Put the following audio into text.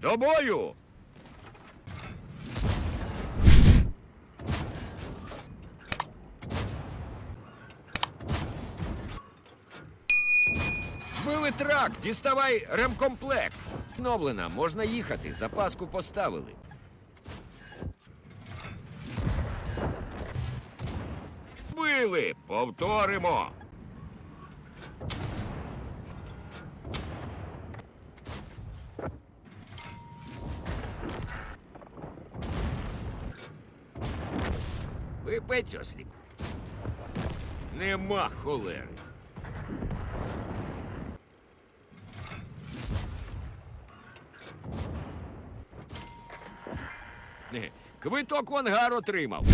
До бою! Збили трак, діставай ремкомплект. Гноблена, можна їхати, запаску поставили. Били, повторимо. Випець ослік. Нема холери. Е, Квиток в ангар отримав.